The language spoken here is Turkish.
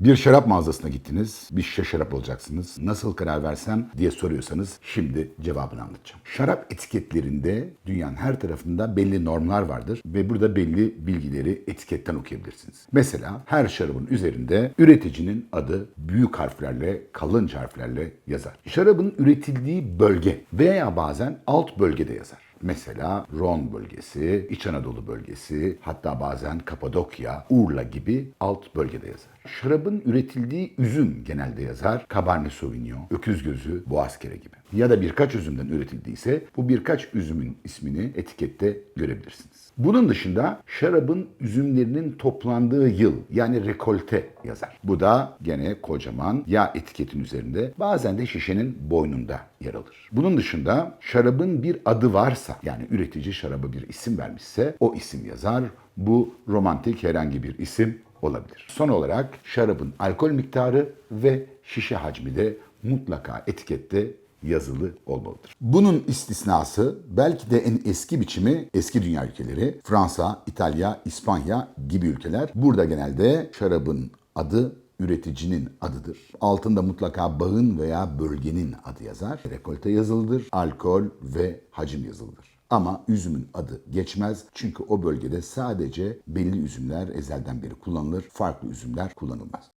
Bir şarap mağazasına gittiniz, bir şişe şarap alacaksınız. Nasıl karar versem diye soruyorsanız şimdi cevabını anlatacağım. Şarap etiketlerinde dünyanın her tarafında belli normlar vardır ve burada belli bilgileri etiketten okuyabilirsiniz. Mesela her şarabın üzerinde üreticinin adı büyük harflerle, kalın harflerle yazar. Şarabın üretildiği bölge veya bazen alt bölgede yazar. Mesela Ron bölgesi, İç Anadolu bölgesi, hatta bazen Kapadokya, Urla gibi alt bölgede yazar. Şarabın üretildiği üzüm genelde yazar. Cabernet Sauvignon, Öküz Gözü, Boğazkere gibi. Ya da birkaç üzümden üretildiyse bu birkaç üzümün ismini etikette görebilirsiniz. Bunun dışında şarabın üzümlerinin toplandığı yıl yani rekolte yazar. Bu da gene kocaman ya etiketin üzerinde bazen de şişenin boynunda yer alır. Bunun dışında şarabın bir adı varsa yani üretici şaraba bir isim vermişse o isim yazar. Bu romantik herhangi bir isim olabilir. Son olarak şarabın alkol miktarı ve şişe hacmi de mutlaka etikette yazılı olmalıdır. Bunun istisnası belki de en eski biçimi eski dünya ülkeleri Fransa, İtalya, İspanya gibi ülkeler. Burada genelde şarabın adı üreticinin adıdır. Altında mutlaka bağın veya bölgenin adı yazar. Rekolte yazılıdır, alkol ve hacim yazılıdır. Ama üzümün adı geçmez çünkü o bölgede sadece belli üzümler ezelden beri kullanılır, farklı üzümler kullanılmaz.